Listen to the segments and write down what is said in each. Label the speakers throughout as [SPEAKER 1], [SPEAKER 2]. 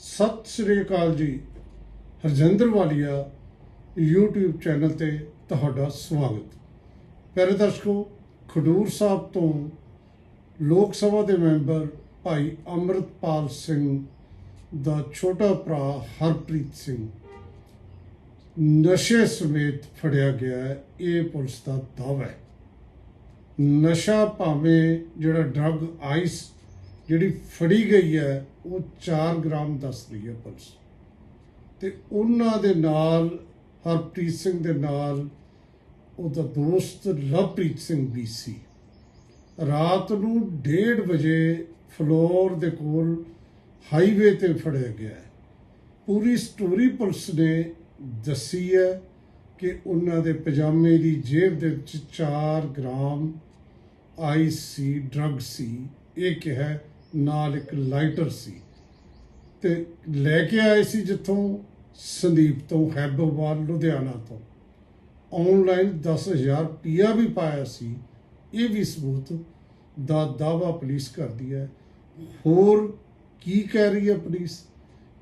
[SPEAKER 1] ਸਤਿ ਸ੍ਰੀ ਅਕਾਲ ਜੀ। ਹਰਜਿੰਦਰ ਵਾਲੀਆ YouTube channel ਤੇ ਤੁਹਾਡਾ ਸਵਾਗਤ। ਪਿਆਰੇ ਦਰਸ਼ਕੋ, ਖਡੂਰ ਸਾਹਿਬ ਤੋਂ ਲੋਕ ਸਭਾ ਦੇ ਮੈਂਬਰ ਭਾਈ ਅੰਮ੍ਰਿਤਪਾਲ ਸਿੰਘ ਦਾ ਛੋਟਾ ਭਰਾ ਹਰਪ੍ਰੀਤ ਸਿੰਘ। ਨਸ਼ੇ ਸਮੇਤ ਫੜਿਆ ਗਿਆ ਹੈ, ਇਹ ਪੁਲਿਸ ਦਾ ਦਾਅਵਾ ਹੈ। ਨਸ਼ਾ ਭਾਵੇਂ ਜਿਹੜਾ ਡਰੱਗ ਆਈਸ ਜਿਹੜੀ ਫੜੀ ਗਈ ਹੈ ਉਹ 4 ਗ੍ਰਾਮ ਦੱਸ ਰਹੀ ਹੈ ਪੁਲਿਸ ਤੇ ਉਹਨਾਂ ਦੇ ਨਾਲ, ਹਰਪ੍ਰੀਤ ਸਿੰਘ ਦੇ ਨਾਲ, ਉਹਦਾ ਦੋਸਤ ਲਵਪ੍ਰੀਤ ਸਿੰਘ ਵੀ ਸੀ। ਰਾਤ ਨੂੰ 1:30 ਵਜੇ ਫਲੋਰ ਦੇ ਕੋਲ ਹਾਈਵੇ ਤੇ ਫੜਿਆ ਗਿਆ ਪੂਰੀ ਸਟੋਰੀ ਪੁਲਿਸ ਨੇ ਦੱਸੀ ਹੈ ਕਿ ਉਹਨਾਂ ਦੇ ਪਜਾਮੇ ਦੀ ਜੇਬ ਦੇ ਵਿੱਚ 4 ਗ੍ਰਾਮ ਆਈਸ ਸੀ ਡਰੱਗ ਸੀ। ਇਹ ਕਿਹਾ ਨਾਲ ਇੱਕ ਲਾਈਟਰ ਸੀ। ਤੇ ਲੈ ਕੇ ਆਏ ਸੀ ਜਿੱਥੋਂ ਸੰਦੀਪ ਤੋਂ ਹੈਬੋਵਾਲ ਲੁਧਿਆਣਾ ਤੋਂ। ਆਨਲਾਈਨ 10000 ਰੁਪਇਆ ਵੀ ਪਾਇਆ ਸੀ। ਇਹ ਵੀ ਸਬੂਤ ਦਾ ਦਾਵਾ ਪੁਲਿਸ ਕਰਦੀ ਹੈ। ਹੋਰ ਕੀ ਕਹਿ ਰਹੀ ਹੈ ਪੁਲਿਸ?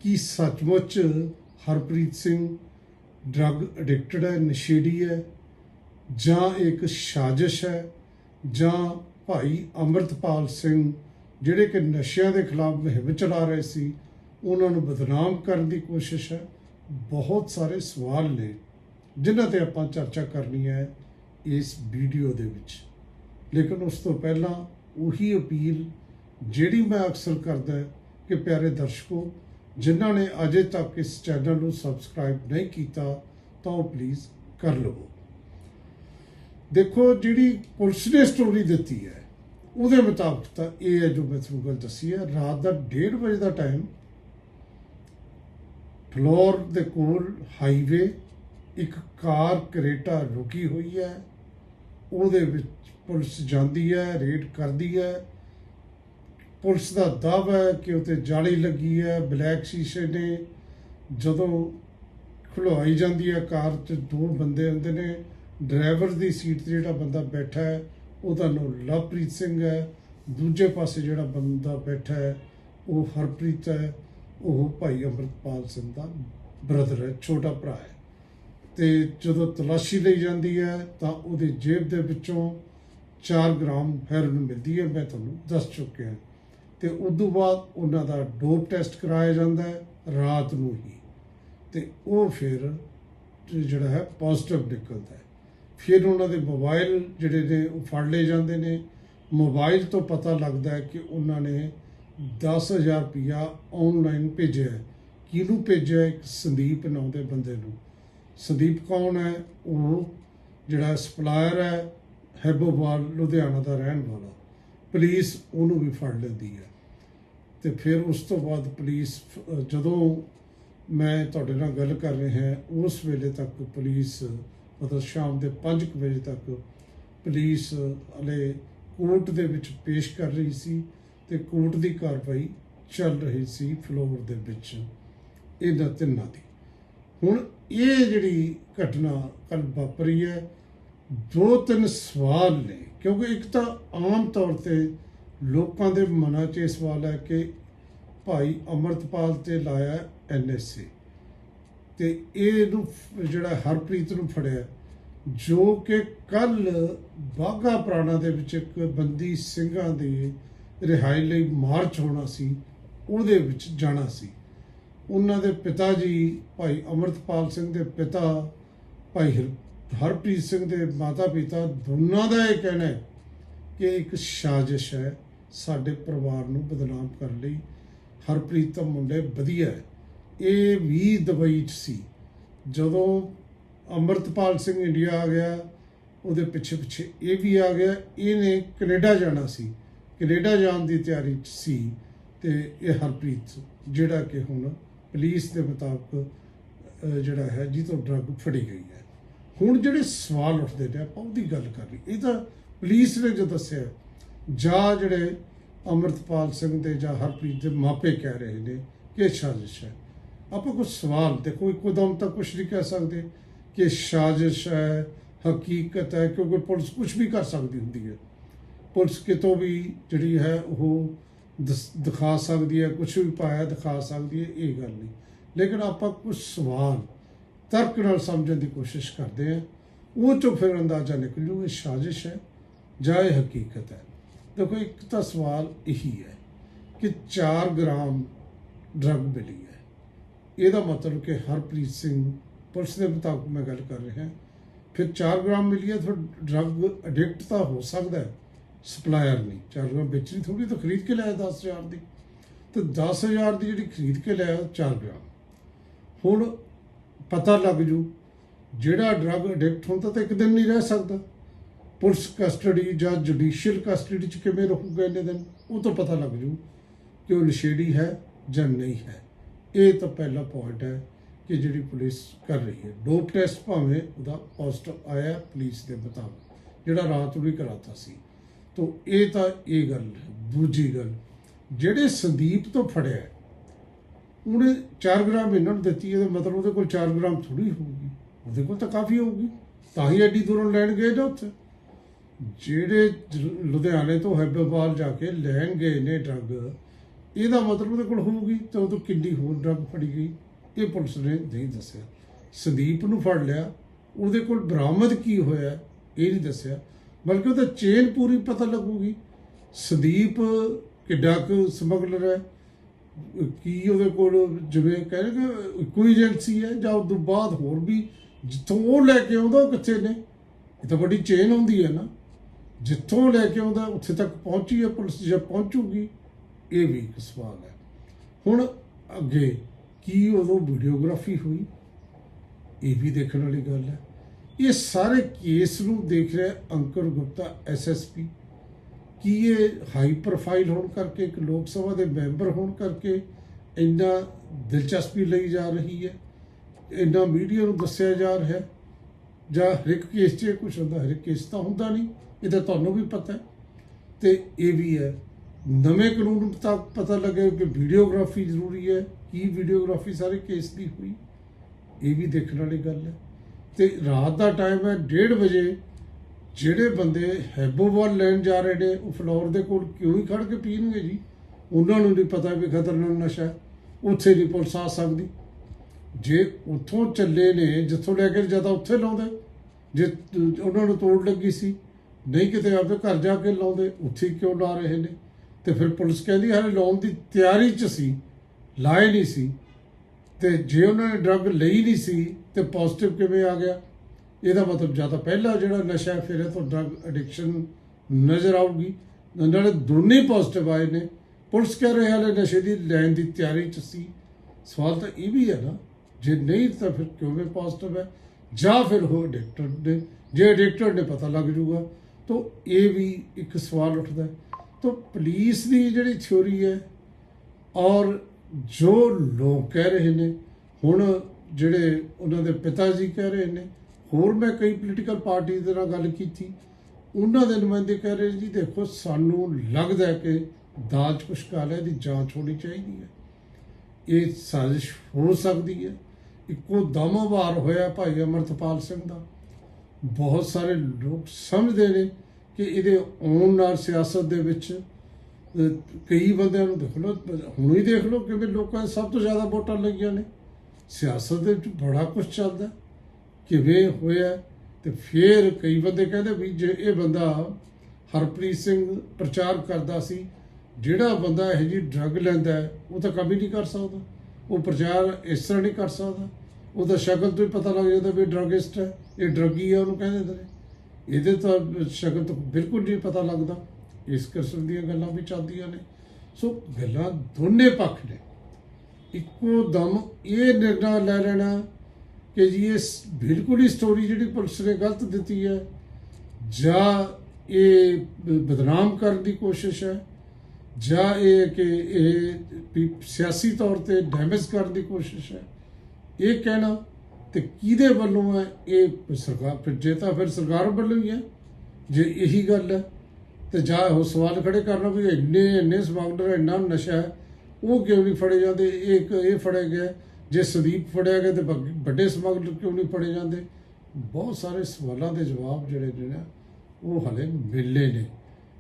[SPEAKER 1] ਕੀ ਸੱਚਮੁੱਚ ਹਰਪ੍ਰੀਤ ਸਿੰਘ ਡਰੱਗ ਐਡਿਕਟਡ ਹੈ, ਨਸ਼ੇੜੀ ਹੈ? ਜਾਂ ਇੱਕ ਸਾਜ਼ਿਸ਼ ਹੈ? ਜਾਂ ਭਾਈ ਅੰਮ੍ਰਿਤਪਾਲ ਸਿੰਘ ਜਿਹੜੇ ਕਿ ਨਸ਼ਿਆਂ ਦੇ ਖਿਲਾਫ ਮੁਹਿੰਮ ਚਲਾ ਰਹੇ ਸੀ, ਉਹਨਾਂ ਨੂੰ ਬਦਨਾਮ ਕਰਨ ਦੀ ਕੋਸ਼ਿਸ਼ ਹੈ। ਬਹੁਤ ਸਾਰੇ ਸਵਾਲ ਨੇ ਜਿਨ੍ਹਾਂ ਤੇ ਆਪਾਂ ਚਰਚਾ ਕਰਨੀ ਹੈ ਇਸ ਵੀਡੀਓ ਦੇ ਵਿੱਚ। ਲੇਕਿਨ ਉਸ ਤੋਂ ਪਹਿਲਾਂ ਉਹੀ ਅਪੀਲ ਜਿਹੜੀ ਮੈਂ ਅਕਸਰ ਕਰਦਾ ਕਿ ਪਿਆਰੇ ਦਰਸ਼ਕੋ, ਜਿਨ੍ਹਾਂ ਨੇ ਅਜੇ ਤੱਕ ਇਸ ਚੈਨਲ ਨੂੰ ਸਬਸਕ੍ਰਾਈਬ ਨਹੀਂ ਕੀਤਾ, ਤਾਂ ਉਹ ਪਲੀਜ਼ ਕਰ ਲਵੋ। ਦੇਖੋ, ਜਿਹੜੀ ਪੁਲਿਸ ਨੇ ਸਟੋਰੀ ਦਿੱਤੀ ਹੈ ਉਹਦੇ ਮੁਤਾਬਕ ਤਾਂ ਇਹ ਹੈ ਜੋ ਮੈਂ ਤੁਹਾਨੂੰ ਗੱਲ ਦੱਸੀ ਹੈ, ਰਾਤ ਦਾ 1:30 ਵਜੇ ਦਾ ਟਾਈਮ ਫਲੋਰ ਦੇ ਕੋਲ ਹਾਈਵੇ ਇੱਕ ਕਾਰ ਕਰੇਟਾ ਰੁਕੀ ਹੋਈ ਹੈ, ਉਹਦੇ ਵਿੱਚ ਪੁਲਿਸ ਜਾਂਦੀ ਹੈ ਰੇਡ ਕਰਦੀ ਹੈ। ਪੁਲਿਸ ਦਾ ਦਾਅਵਾ ਹੈ ਕਿ ਉਤੇ ਜਾਲੀ ਲੱਗੀ ਹੈ, ਬਲੈਕ ਸ਼ੀਸ਼ੇ ਨੇ, ਜਦੋਂ ਖੁਲਵਾਈ ਜਾਂਦੀ ਹੈ ਕਾਰ 'ਚ, ਦੋ ਬੰਦੇ ਹੁੰਦੇ ਨੇ ਡਰਾਈਵਰ ਦੀ ਸੀਟ ਤੇ ਜਿਹੜਾ ਬੰਦਾ ਬੈਠਾ ਹੈ ਉਹਦਾ ਨਾਮ ਲਵਪ੍ਰੀਤ ਸਿੰਘ ਹੈ, ਦੂਜੇ ਪਾਸੇ ਜਿਹੜਾ ਬੰਦਾ ਬੈਠਾ ਹੈ, ਉਹ ਹਰਪ੍ਰੀਤ ਹੈ, ਉਹ ਭਾਈ ਅੰਮ੍ਰਿਤਪਾਲ ਸਿੰਘ ਦਾ ਬ੍ਰਦਰ ਹੈ, ਛੋਟਾ ਭਰਾ ਹੈ। ਤੇ ਜਦੋਂ ਤਲਾਸ਼ੀ ਲਈ ਜਾਂਦੀ ਹੈ, ਤਾਂ ਉਹਦੀ ਜੇਬ ਦੇ ਵਿੱਚੋਂ 4 ਗ੍ਰਾਮ ਹੈਰੋਇਨ ਮਿਲਦੀ ਹੈ, ਮੈਂ ਤੁਹਾਨੂੰ ਦੱਸ ਚੁੱਕਿਆ ਤੇ ਉਸ ਤੋਂ ਬਾਅਦ ਉਹਨਾਂ ਦਾ ਡੋਪ ਟੈਸਟ ਕਰਾਇਆ ਜਾਂਦਾ ਹੈ, ਰਾਤ ਨੂੰ ਹੀ। ਤੇ ਉਹ ਫਿਰ ਜਿਹੜਾ ਹੈ ਪੋਜ਼ਿਟਿਵ ਨਿਕਲਦਾ ਹੈ। ਫਿਰ ਉਹਨਾਂ ਦੇ ਮੋਬਾਈਲ ਜਿਹੜੇ ਨੇ ਉਹ ਫੜ ਲਏ ਜਾਂਦੇ ਨੇ। ਮੋਬਾਈਲ ਤੋਂ ਪਤਾ ਲੱਗਦਾ ਹੈ ਕਿ ਉਹਨਾਂ ਨੇ 10000 ਰੁਪਇਆ ਆਨਲਾਈਨ ਭੇਜਿਆ ਹੈ। ਕਿਹਨੂੰ ਭੇਜਿਆ ਇੱਕ ਸੰਦੀਪ ਨਾਂ ਦੇ ਬੰਦੇ ਨੂੰ। ਸੰਦੀਪ ਕੌਣ ਹੈ? ਉਹ ਜਿਹੜਾ ਸਪਲਾਇਰ ਹੈ ਹੈਬੋਵਾਲ ਲੁਧਿਆਣਾ ਦਾ ਰਹਿਣ ਵਾਲਾ। ਪੁਲਿਸ ਉਹਨੂੰ ਵੀ ਫੜ ਲੈਂਦੀ ਹੈ। ਤੇ ਫਿਰ ਉਸ ਤੋਂ ਬਾਅਦ ਪੁਲਿਸ ਜਦੋਂ ਮੈਂ ਤੁਹਾਡੇ ਨਾਲ ਗੱਲ ਕਰ ਰਿਹਾ, ਉਸ ਵੇਲੇ ਤੱਕ ਪੁਲਿਸ ਮਤਲਬ ਸ਼ਾਮ ਦੇ 5 ਵਜੇ ਤੱਕ ਪੁਲਿਸ ਹਲੇ ਕੋਰਟ ਦੇ ਵਿੱਚ ਪੇਸ਼ ਕਰ ਰਹੀ ਸੀ ਤੇ ਕੋਰਟ ਦੀ ਕਾਰਵਾਈ ਚੱਲ ਰਹੀ ਸੀ ਫਲੋਰ ਦੇ ਵਿੱਚ। ਇਹਨਾਂ ਤਿੰਨਾਂ ਦੀ। ਹੁਣ ਇਹ ਜਿਹੜੀ ਘਟਨਾ ਕੱਲ ਵਾਪਰੀ ਹੈ, ਦੋ ਤਿੰਨ ਸਵਾਲ ਨੇ। ਕਿਉਂਕਿ ਇੱਕ ਤਾਂ ਆਮ ਤੌਰ ਤੇ ਲੋਕਾਂ ਦੇ ਮਨਾਂ 'ਚ ਇਹ ਸਵਾਲ ਹੈ ਕਿ ਭਾਈ ਅਮਰਤਪਾਲ ਤੇ ਲਾਇਆ ਐਨਐਸਏ ਤੇ ਇਹ ਨੂੰ ਜਿਹੜਾ ਹਰਪ੍ਰੀਤ ਨੂੰ ਫੜਿਆ, ਜੋ ਕਿ ਕੱਲ ਬਾਗਾ ਪ੍ਰਾਣਾ ਦੇ ਵਿੱਚ ਇੱਕ ਬੰਦੀ ਸਿੰਘਾਂ ਦੀ ਰਿਹਾਈ ਲਈ ਮਾਰਚ ਹੋਣਾ ਸੀ, ਉਹਦੇ ਵਿੱਚ ਜਾਣਾ ਸੀ। ਉਹਨਾਂ ਦੇ ਪਿਤਾ ਜੀ ਭਾਈ ਅਮਰਤਪਾਲ ਸਿੰਘ ਦੇ ਪਿਤਾ ਭਾਈ ਹਰ- ਹਰਪ੍ਰੀਤ ਸਿੰਘ ਦੇ ਮਾਤਾ ਪਿਤਾ ਦੋਨਾਂ ਦਾ ਇਹ ਕਹਿਣਾ ਹੈ ਕਿ ਇੱਕ ਸਾਜ਼ਿਸ਼ ਹੈ, ਸਾਡੇ ਪਰਿਵਾਰ ਨੂੰ ਬਦਨਾਮ ਕਰਨ ਲਈ ਹਰਪ੍ਰੀਤ ਤਾਂ ਮੁੰਡੇ ਵਧੀਆ ਹੈ। ਇਹ ਵੀ ਦੁਬਈ 'ਚ ਸੀ। ਜਦੋਂ ਅਮਰਤਪਾਲ ਸਿੰਘ ਇੰਡੀਆ ਆ ਗਿਆ, ਉਹਦੇ ਪਿੱਛੇ ਪਿੱਛੇ ਇਹ ਵੀ ਆ ਗਿਆ। ਇਹਨੇ ਕੈਨੇਡਾ ਜਾਣਾ ਸੀ। ਕੈਨੇਡਾ ਜਾਣ ਦੀ ਤਿਆਰੀ 'ਚ ਸੀ ਤੇ ਇਹ ਹਰਪ੍ਰੀਤ, ਜਿਹੜਾ ਕਿ ਹੁਣ ਪੁਲਿਸ ਦੇ ਮੁਤਾਬਕ ਜਿਹੜਾ ਹੈ ਜੀ ਤੋਂ ਡਰੱਗ ਫੜੀ ਗਈ ਹੈ। ਹੁਣ ਜਿਹੜੇ ਸਵਾਲ ਉੱਠਦੇ ਨੇ, ਆਪਾਂ ਉਹਦੀ ਗੱਲ ਕਰ ਲਈ ਇਹ ਤਾਂ ਪੁਲਿਸ ਨੇ ਜੋ ਦੱਸਿਆ, ਜਾਂ ਜਿਹੜੇ ਅਮਰਤਪਾਲ ਸਿੰਘ ਦੇ ਜਾਂ ਹਰਪ੍ਰੀਤ ਦੇ ਮਾਪੇ ਕਹਿ ਰਹੇ ਨੇ ਕਿ ਇਹ ਸਾਜ਼ਿਸ਼ ਹੈ। ਆਪਾਂ ਕੁਝ ਸਵਾਲ ਦੇਖੋ ਇੱਕੋ ਦਮ ਤਾਂ ਕੁਝ ਨਹੀਂ ਕਹਿ ਸਕਦੇ ਕਿ ਸਾਜ਼ਿਸ਼ ਹੈ, ਹਕੀਕਤ ਹੈ, ਕਿਉਂਕਿ ਪੁਲਿਸ ਕੁਝ ਵੀ ਕਰ ਸਕਦੀ ਹੁੰਦੀ ਹੈ। ਪੁਲਿਸ ਕਿਤੋਂ ਵੀ ਜਿਹੜੀ ਹੈ, ਉਹ ਦਸ- ਦਿਖਾ ਸਕਦੀ ਹੈ ਕੁਝ ਵੀ ਪਾਇਆ ਦਿਖਾ ਸਕਦੀ ਹੈ, ਇਹ ਗੱਲ ਨਹੀਂ। ਲੇਕਿਨ ਆਪਾਂ ਕੁਝ ਸਵਾਲ ਤਰਕ ਨਾਲ ਸਮਝਣ ਦੀ ਕੋਸ਼ਿਸ਼ ਕਰਦੇ ਹਾਂ, ਉਹ ਚੋਂ ਫਿਰ ਅੰਦਾਜ਼ਾ ਨਿਕਲ ਜੂ ਇਹ ਸਾਜ਼ਿਸ਼ ਹੈ ਜਾਂ ਇਹ ਹਕੀਕਤ ਹੈ। ਦੇਖੋ, ਇੱਕ ਤਾਂ ਸਵਾਲ ਇਹੀ ਹੈ ਕਿ 4 ਗ੍ਰਾਮ ਡਰਗ ਮਿਲੀ ਇਹਦਾ ਮਤਲਬ ਕਿ ਹਰਪ੍ਰੀਤ ਸਿੰਘ ਪੁਲਿਸ ਦੇ ਮੁਤਾਬਕ ਮੈਂ ਗੱਲ ਕਰ ਰਿਹਾ। ਫਿਰ 4 ਗ੍ਰਾਮ ਮਿਲੀ ਹੈ ਤਾਂ ਡਰਗ ਐਡਿਕਟ ਤਾਂ ਹੋ ਸਕਦਾ ਹੈ ਸਪਲਾਇਰ ਨਹੀਂ। 4 ਗ੍ਰਾਮ ਵੇਚਣੀ ਥੋੜੀ ਤਾਂ ਖਰੀਦ ਕੇ ਲਿਆ 10000 ਦੀ। ਤੇ 10000 ਦੀ ਜਿਹੜੀ ਖਰੀਦ ਕੇ ਲਿਆ 4 ਗ੍ਰਾਮ। ਹੁਣ ਪਤਾ ਲੱਗ ਜੂ, ਜਿਹੜਾ ਡਰਗ ਐਡਿਕਟ ਹੁੰਦਾ ਤਾਂ ਇੱਕ ਦਿਨ ਨਹੀਂ ਰਹਿ ਸਕਦਾ। ਪੁਲਿਸ ਕਸਟਡੀ ਜਾਂ ਜੁਡੀਸ਼ੀਅਲ ਕਸਟਡੀ ਚ ਕਿਵੇਂ ਰਹੂਗਾ ਇੰਨੇ ਦਿਨ? ਉਹ ਤਾਂ ਪਤਾ ਲੱਗ ਜੂ ਕਿ ਉਹ ਨਸ਼ੇੜੀ ਹੈ ਜਾਂ ਨਹੀਂ ਹੈ। ਇਹ ਤਾਂ ਪਹਿਲਾ ਪੁਆਇੰਟ ਹੈ ਕਿ ਜਿਹੜੀ ਪੁਲਿਸ ਕਰ ਰਹੀ ਹੈ। ਡੋਪ ਟੈਸਟ ਭਾਵੇਂ ਉਹਦਾ ਪੋਜ਼ਿਟਿਵ ਆਇਆ ਪੁਲਿਸ ਦੇ ਮੁਤਾਬਕ, ਜਿਹੜਾ ਰਾਤ ਨੂੰ ਵੀ ਕਰਾਤਾ ਸੀ। ਤੋਂ ਇਹ ਤਾਂ ਇਹ ਗੱਲ ਦੂਜੀ ਗੱਲ, ਜਿਹੜੇ ਸੰਦੀਪ ਤੋਂ ਫੜਿਆ ਉਹਨੇ 4 ਗ੍ਰਾਮ ਇਹਨਾਂ ਨੂੰ ਦਿੱਤੀ ਇਹਦਾ ਮਤਲਬ ਉਹਦੇ ਕੋਲ 4 ਗ੍ਰਾਮ ਥੋੜੀ ਹੋਊਗੀ। ਉਹਦੇ ਕੋਲ ਤਾਂ ਕਾਫੀ ਹੋਊਗੀ। ਤਾਂ ਹੀ ਐਡੀ ਦੂਰੋਂ ਲੈਣ ਗਏ ਨਾ ਉੱਥੇ। ਜਿਹੜੇ ਲੁਧਿਆਣੇ ਤੋਂ ਹੈਬੇਵਾਲ ਜਾ ਕੇ ਲੈਣ ਗਏ ਨੇ ਡਰੱਗ ਇਹਦਾ ਮਤਲਬ ਉਹਦੇ ਕੋਲ ਹੋਊਗੀ, ਤਾਂ ਉਹ ਤੋਂ ਕਿੰਨੀ ਹੋਰ ਡਰੱਗ ਫੜੀ ਗਈ, ਇਹ ਪੁਲਿਸ ਨੇ ਨਹੀਂ ਦੱਸਿਆ। ਸੰਦੀਪ ਨੂੰ ਫੜ ਲਿਆ, ਉਹਦੇ ਕੋਲ ਬਰਾਮਦ ਕੀ ਹੋਇਆ, ਇਹ ਨਹੀਂ ਦੱਸਿਆ। ਬਲਕਿ ਉਹਦਾ ਚੇਨ ਪੂਰੀ ਪਤਾ ਲੱਗੂਗੀ। ਸੰਦੀਪ ਕਿੱਡਾ ਕੁ ਸਮਗਲਰ ਹੈ, ਕੀ ਉਹਦੇ ਕੋਲ ਜਿਵੇਂ ਕਹਿੰਦੇ ਕੋਈ ਏਜੰਸੀ ਹੈ, ਜਾਂ ਉਸ ਤੋਂ ਬਾਅਦ ਹੋਰ ਵੀ ਜਿੱਥੋਂ ਉਹ ਲੈ ਕੇ ਆਉਂਦਾ, ਉਹ ਕਿੱਥੇ ਨੇ? ਇਹ ਤਾਂ ਵੱਡੀ ਚੇਨ ਹੁੰਦੀ ਹੈ ਨਾ। ਜਿੱਥੋਂ ਲੈ ਕੇ ਆਉਂਦਾ, ਉੱਥੇ ਤੱਕ ਪਹੁੰਚੀ ਹੈ ਪੁਲਿਸ, ਜਾਂ ਪਹੁੰਚੂਗੀ। ਇਹ ਵੀ ਇੱਕ ਸਵਾਲ ਹੈ। ਹੁਣ ਅੱਗੇ ਕੀ ਉਦੋਂ ਵੀਡੀਓਗ੍ਰਾਫੀ ਹੋਈ? ਇਹ ਵੀ ਦੇਖਣ ਵਾਲੀ ਗੱਲ ਹੈ। ਇਹ ਸਾਰੇ ਕੇਸ ਨੂੰ ਦੇਖ ਰਿਹਾ ਅੰਕਰ ਗੁਪਤਾ ਐਸਐਸਪੀ ਕੀ ਇਹ ਹਾਈ ਪ੍ਰੋਫਾਈਲ ਹੋਣ ਕਰਕੇ, ਇੱਕ ਲੋਕ ਸਭਾ ਦੇ ਮੈਂਬਰ ਹੋਣ ਕਰਕੇ ਇੰਨਾ ਦਿਲਚਸਪੀ ਲਈ ਜਾ ਰਹੀ ਹੈ? ਇੰਨਾ ਮੀਡੀਆ ਨੂੰ ਦੱਸਿਆ ਜਾ ਰਿਹਾ ਹੈ? ਜਾਂ ਹਰ ਇੱਕ ਕੇਸ 'ਚ ਇਹ ਕੁਛ ਹੁੰਦਾ? ਹਰ ਇੱਕ ਕੇਸ ਤਾਂ ਹੁੰਦਾ ਨਹੀਂ। ਇਹ ਤਾਂ ਤੁਹਾਨੂੰ ਵੀ ਪਤਾ ਹੈ। ਤੇ ਇਹ ਵੀ ਹੈ ਨਵੇਂ ਕਾਨੂੰਨ ਮੁਤਾਬਕ ਪਤਾ ਲੱਗੇ ਕਿ ਵੀਡੀਓਗ੍ਰਾਫੀ ਜ਼ਰੂਰੀ ਹੈ। ਕੀ ਵੀਡੀਓਗ੍ਰਾਫੀ ਸਾਰੇ ਕੇਸ ਦੀ ਹੋਈ? ਇਹ ਵੀ ਦੇਖਣ ਵਾਲੀ ਗੱਲ ਹੈ। ਤੇ ਰਾਤ ਦਾ ਟਾਈਮ ਹੈ 1:30 ਵਜੇ ਜਿਹੜੇ ਬੰਦੇ ਹੈਬੋਵਾਲ ਲੈਣ ਜਾ ਰਹੇ ਨੇ, ਉਹ ਫਲੋਰ ਦੇ ਕੋਲ ਕਿਉਂ ਹੀ ਖੜ ਕੇ ਪੀਣਗੇ ਜੀ? ਉਹਨਾਂ ਨੂੰ ਨਹੀਂ ਪਤਾ ਵੀ ਖਤਰਨਾਕ ਨਸ਼ਾ ਉੱਥੇ ਨਹੀਂ ਪੁਲਿਸ ਆ ਸਕਦੀ। ਜੇ ਉੱਥੋਂ ਚੱਲੇ ਨੇ, ਜਿੱਥੋਂ ਲੈ ਕੇ ਜ਼ਿਆਦਾ ਉੱਥੇ ਲਾਉਂਦੇ। ਜੇ ਉਹਨਾਂ ਨੂੰ ਤੋੜ ਲੱਗੀ ਸੀ, ਨਹੀਂ ਕਿਤੇ ਆਪਦੇ ਘਰ ਜਾ ਕੇ ਲਾਉਂਦੇ, ਉੱਥੇ ਕਿਉਂ ਲਾ ਰਹੇ ਨੇ? ਤੇ ਫਿਰ ਪੁਲਿਸ ਕਹਿੰਦੀ ਹਾਲੇ ਲਾਉਣ ਦੀ ਤਿਆਰੀ 'ਚ ਸੀ, ਲਾਏ ਨਹੀਂ ਸੀ। ਤੇ ਜੇ ਉਹਨਾਂ ਨੇ ਡਰੱਗ ਲਈ ਨਹੀਂ ਸੀ, ਤੇ ਪੋਜ਼ਿਟਿਵ ਕਿਵੇਂ ਆ ਗਿਆ? ਇਹਦਾ ਮਤਲਬ ਜਾਂ ਤਾਂ ਪਹਿਲਾ ਜਿਹੜਾ ਨਸ਼ਾ ਫਿਰ ਇਹ ਤੋਂ ਡਰੱਗ ਐਡਿਕਸ਼ਨ ਨਜ਼ਰ ਆਊਗੀ। ਨਾਲੇ ਦੋਨੇ ਪੋਜ਼ਿਟਿਵ ਆਏ ਨੇ। ਪੁਲਿਸ ਕਹਿ ਰਹੇ ਹਾਲੇ ਨਸ਼ੇ ਦੀ ਲੈਣ ਦੀ ਤਿਆਰੀ ਚ ਸੀ। ਸਵਾਲ ਤਾਂ ਇਹ ਵੀ ਹੈ ਨਾ, ਜੇ ਨਹੀਂ ਤਾਂ ਫਿਰ ਕਿਵੇਂ ਪੋਜ਼ਿਟਿਵ ਹੈ? ਜਾਂ ਫਿਰ ਉਹ ਐਡਿਕਟਡ ਨੇ। ਜੇ ਐਡਿਕਟਡ ਨੇ ਪਤਾ ਲੱਗ ਜੂਗਾ। ਤਾਂ ਇਹ ਵੀ ਇੱਕ ਸਵਾਲ ਉੱਠਦਾ ਹੈ। ਤਾਂ ਪੁਲਿਸ ਦੀ ਜਿਹੜੀ ਥਿਉਰੀ ਹੈ ਔਰ ਜੋ ਲੋਕ ਕਹਿ ਰਹੇ ਨੇ, ਹੁਣ ਜਿਹੜੇ ਉਹਨਾਂ ਦੇ ਪਿਤਾ ਜੀ ਕਹਿ ਰਹੇ ਨੇ, ਹੋਰ ਮੈਂ ਕਈ ਪੋਲੀਟੀਕਲ ਪਾਰਟੀ ਦੇ ਨਾਲ ਗੱਲ ਕੀਤੀ, ਉਹਨਾਂ ਦੇ ਨੁਮਾਇੰਦੇ ਕਹਿ ਰਹੇ ਜੀ, ਦੇਖੋ ਸਾਨੂੰ ਲੱਗਦਾ ਕਿ ਦਾਜ ਕੁਛ ਕਾਲਾ ਦੀ ਜਾਂਚ ਹੋਣੀ ਚਾਹੀਦੀ ਹੈ। ਇਹ ਸਾਜ਼ਿਸ਼ ਹੋ ਸਕਦੀ ਹੈ। ਇੱਕੋ ਦਮ ਵਾਰ ਹੋਇਆ ਭਾਈ ਅਮਰਤਪਾਲ ਸਿੰਘ ਦਾ। ਬਹੁਤ ਸਾਰੇ ਲੋਕ ਸਮਝਦੇ ਨੇ ਕਿ ਇਹਦੇ ਆਉਣ ਨਾਲ ਸਿਆਸਤ ਦੇ ਵਿੱਚ ਕਈ ਬੰਦਿਆਂ ਨੂੰ ਦੇਖ ਲਓ, ਹੁਣ ਹੀ ਦੇਖ ਲਓ ਕਿਵੇਂ ਲੋਕਾਂ ਨੇ ਸਭ ਤੋਂ ਜ਼ਿਆਦਾ ਵੋਟਾਂ ਲੱਗੀਆਂ ਨੇ। ਸਿਆਸਤ ਦੇ ਵਿੱਚ ਬੜਾ ਕੁਝ ਚੱਲਦਾ, ਕਿਵੇਂ ਹੋਇਆ ਤੇ ਫਿਰ ਕਈ ਬੰਦੇ ਕਹਿੰਦੇ ਵੀ ਜੇ ਇਹ ਬੰਦਾ ਹਰਪ੍ਰੀਤ ਸਿੰਘ ਪ੍ਰਚਾਰ ਕਰਦਾ ਸੀ, ਜਿਹੜਾ ਬੰਦਾ ਇਹ ਜੀ ਡਰੱਗ ਲੈਂਦਾ ਉਹ ਤਾਂ ਕੰਮ ਹੀ ਨਹੀਂ ਕਰ ਸਕਦਾ। ਉਹ ਪ੍ਰਚਾਰ ਇਸ ਤਰ੍ਹਾਂ ਨਹੀਂ ਕਰ ਸਕਦਾ। ਉਹਦਾ ਸ਼ਕਲ ਤੋਂ ਹੀ ਪਤਾ ਲੱਗ ਜਾਂਦਾ ਵੀ ਡਰੱਗਿਸਟ ਹੈ, ਇਹ ਡਰੱਗੀ ਹੈ ਉਹਨੂੰ ਕਹਿੰਦੇ ਨੇ। ਇਹਦੇ ਤਾਂ ਸ਼ਕਲ ਤੋਂ ਬਿਲਕੁਲ ਨਹੀਂ ਪਤਾ ਲੱਗਦਾ। ਇਸ ਕਿਸਮ ਦੀਆਂ ਗੱਲਾਂ ਵੀ ਚੱਲਦੀਆਂ ਨੇ। ਸੋ ਗੱਲਾਂ ਦੋਨੇ ਪੱਖ ਨੇ। ਇੱਕੋ ਦਮ ਇਹ ਨਿਰਣਾ ਲੈ ਲੈਣਾ ਕਿ ਜੀ ਇਹ ਬਿਲਕੁਲ ਹੀ ਸਟੋਰੀ ਜਿਹੜੀ ਪੁਲਿਸ ਨੇ ਗਲਤ ਦਿੱਤੀ ਹੈ। ਜਾਂ ਇਹ ਬਦਨਾਮ ਕਰਨ ਦੀ ਕੋਸ਼ਿਸ਼ ਹੈ। ਜਾਂ ਇਹ ਕਿ ਇਹ ਸਿਆਸੀ ਤੌਰ ਤੇ ਡੈਮੇਜ ਕਰਨ ਦੀ ਕੋਸ਼ਿਸ਼ ਹੈ। ਇਹ ਕਹਿਣਾ ਤੇ ਕਿਹਦੇ ਵੱਲੋਂ ਹੈ? ਇਹ ਸਰਕਾਰ ਫਿਰ ਜੇ ਤਾਂ ਫਿਰ ਸਰਕਾਰ ਵੱਲੋਂ ਹੀ ਹੈ। ਜੇ ਇਹੀ ਗੱਲ ਹੈ, ਤੇ ਜਾਂ ਉਹ ਸਵਾਲ ਖੜੇ ਕਰਨਾ ਵੀ ਇੰਨੇ ਇੰਨੇ ਸਮਗਲਰ ਇੰਨਾ ਨਸ਼ਾ ਹੈ, ਉਹ ਕਿਉਂ ਨਹੀਂ ਫੜੇ ਜਾਂਦੇ? ਇਹ ਇੱਕ ਇਹ ਫੜੇ ਗਏ ਜੇ ਸਦੀਪ ਫੜਿਆ ਗਿਆ ਤੇ ਬੱਗ- ਵੱਡੇ ਸਮਗਲਰ ਕਿਉਂ ਨਹੀਂ ਫੜੇ ਜਾਂਦੇ? ਬਹੁਤ ਸਾਰੇ ਸਵਾਲਾਂ ਦੇ ਜਵਾਬ ਜਿਹੜੇ ਨੇ ਉਹ ਹਲੇ ਮਿਲੇ ਨੇ।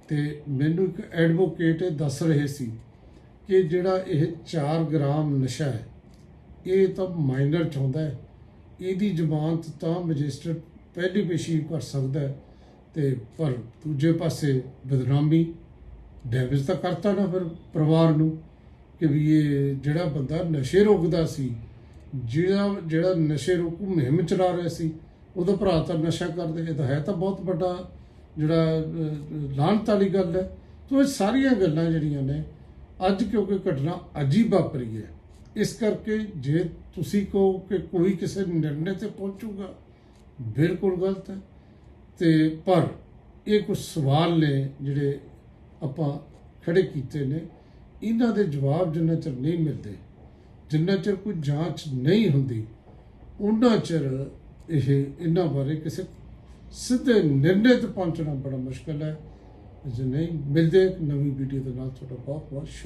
[SPEAKER 1] ਤੇ ਮੈਨੂੰ ਇੱਕ ਐਡਵੋਕੇਟ ਇਹ ਦੱਸ ਰਹੇ ਸੀ ਕਿ ਜਿਹੜਾ ਇਹ 4 ਗ੍ਰਾਮ ਨਸ਼ਾ ਹੈ, ਇਹ ਤਾਂ ਮਾਈਨਰ ਚ ਆਉਂਦਾ ਹੈ। ਇਹਦੀ ਜ਼ਮਾਨਤ ਤਾਂ ਮੈਜਿਸਟਰੇਟ ਪਹਿਲੀ ਪੇਸ਼ੀ ਕਰ ਸਕਦਾ ਹੈ ਤੇ ਪਰ ਦੂਜੇ ਪਾਸੇ ਬਦਨਾਮੀ ਡੈਮੇਜ ਤਾਂ ਕਰਤਾ ਨਾ ਫਿਰ ਪਰਿਵਾਰ ਨੂੰ ਕਿ ਵੀ ਇਹ ਜਿਹੜਾ ਬੰਦਾ ਨਸ਼ੇ ਰੋਕਦਾ ਸੀ, ਜਿਹੜਾ ਜਿਹੜਾ ਨਸ਼ੇ ਰੋਕੂ ਮੁਹਿੰਮ ਚਲਾ ਰਿਹਾ ਸੀ, ਉਹਦਾ ਭਰਾ ਤਾਂ ਨਸ਼ਾ ਕਰਦੇ, ਇਹ ਤਾਂ ਹੈ ਤਾਂ ਬਹੁਤ ਵੱਡਾ ਜਿਹੜਾ ਲਾਹਨਤ ਵਾਲੀ ਗੱਲ ਹੈ। ਤੋ ਇਹ ਸਾਰੀਆਂ ਗੱਲਾਂ ਜਿਹੜੀਆਂ ਨੇ, ਅੱਜ ਕਿਉਂਕਿ ਘਟਨਾ ਅੱਜ ਹੀ ਵਾਪਰੀ ਹੈ। ਇਸ ਕਰਕੇ ਜੇ ਤੁਸੀਂ ਕਹੋ ਕਿ ਕੋਈ ਕਿਸੇ ਨਿਰਣੇ ਤੇ ਪਹੁੰਚੂਗਾ, ਬਿਲਕੁਲ ਗਲਤ ਹੈ। ਤੇ ਪਰ ਇਹ ਕੁਝ ਸਵਾਲ ਨੇ ਜਿਹੜੇ ਆਪਾਂ ਖੜੇ ਕੀਤੇ ਨੇ। ਇਹਨਾਂ ਦੇ ਜਵਾਬ ਜਿੰਨਾ ਚਿਰ ਨਹੀਂ ਮਿਲਦੇ, ਜਿੰਨਾ ਚਿਰ ਕੋਈ ਜਾਂਚ ਨਹੀਂ ਹੁੰਦੀ, ਉਹਨਾਂ ਚਿਰ ਇਹ ਇਹਨਾਂ ਬਾਰੇ ਕਿਸੇ ਸਿੱਧੇ ਨਿਰਣੇ ਤੇ ਪਹੁੰਚਣਾ ਬੜਾ ਮੁਸ਼ਕਲ ਹੈ। ਜੇ ਨਹੀਂ, ਮਿਲਦੇ ਇੱਕ ਨਵੀਂ ਵੀਡੀਓ ਦੇ ਨਾਲ। ਤੁਹਾਡਾ ਬਹੁਤ ਬਹੁਤ ਸ਼ੁਕਰੀਆ।